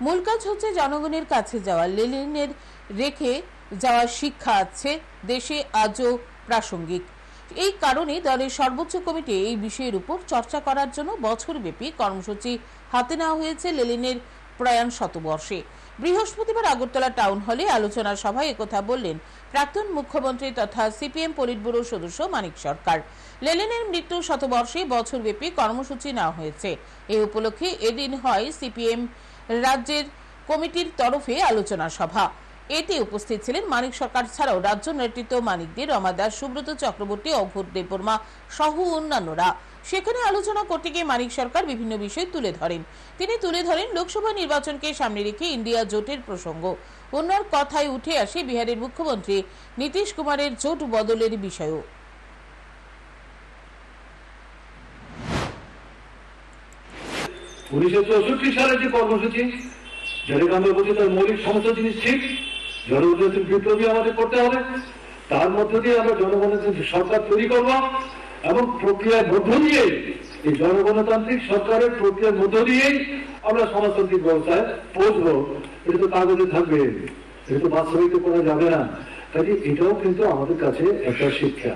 মূল কাজ হচ্ছে জনগণের কাছে যাওয়া। লেনিনের রেখে যাওয়া শিক্ষা আছে, দেশে আজও প্রাসঙ্গিক। এই কারণে দলের সর্বোচ্চ কমিটি এই বিষয়ের উপর চর্চা করার জন্য বছরব্যাপী কর্মসূচি হাতে নেওয়া হয়েছে লেলিনের প্রয়াণ শতবর্ষে। বৃহস্পতিবার আগরতলা টাউন হলে আলোচনা সভায় একথা বললেন প্রাক্তন মুখ্যমন্ত্রী তথা সিপিএম পলিট ব্যুরো সদস্য মানিক সরকার। লেলিনের মৃত্যু শতবর্ষে বছরব্যাপী কর্মসূচি নেওয়া হয়েছে। এই উপলক্ষে এদিন হয় সিপিএম রাজ্যের কমিটির তরফে আলোচনা সভা। এতে উপস্থিত ছিলেন মানিক সরকার ছাড়াও রাজ্য নেতৃত্ব মানিকদের রমা দাস, সুব্রত চক্রবর্তী, অঘোর দেববর্মা সহ অন্যান্যরা। সেখানে আলোচনা করতে গিয়ে মানিক সরকার বিভিন্ন বিষয় তুলে ধরেন। তিনি তুলে ধরেন লোকসভা নির্বাচনকে সামনে রেখে ইন্ডিয়া জোটের প্রসঙ্গ। অন্যর কথায় উঠে আসে বিহারের মুখ্যমন্ত্রী নীতিশ কুমারের জোট বদলের বিষয়ও। উনিশশো চৌষট্টি সালের যে কর্মসূচি যেটাকে বলছি তার মৌলিক সমস্ত জিনিস ঠিক, জনগণের বিপ্লবী আমাদের করতে হবে, তার মধ্য দিয়ে আমরা জনগণের সরকার তৈরি করব এবং প্রক্রিয়ার মধ্য দিয়ে, এই জনগণতান্ত্রিক সরকারের প্রক্রিয়ার মধ্য দিয়েই আমরা সমাজতান্ত্রিক ব্যবস্থায় পৌঁছবো। এটা তো কাগজে থাকবে, এটা তো বাস্তবায়িত করা যাবে না। কাজে এটাও কিন্তু আমাদের কাছে একটা শিক্ষা।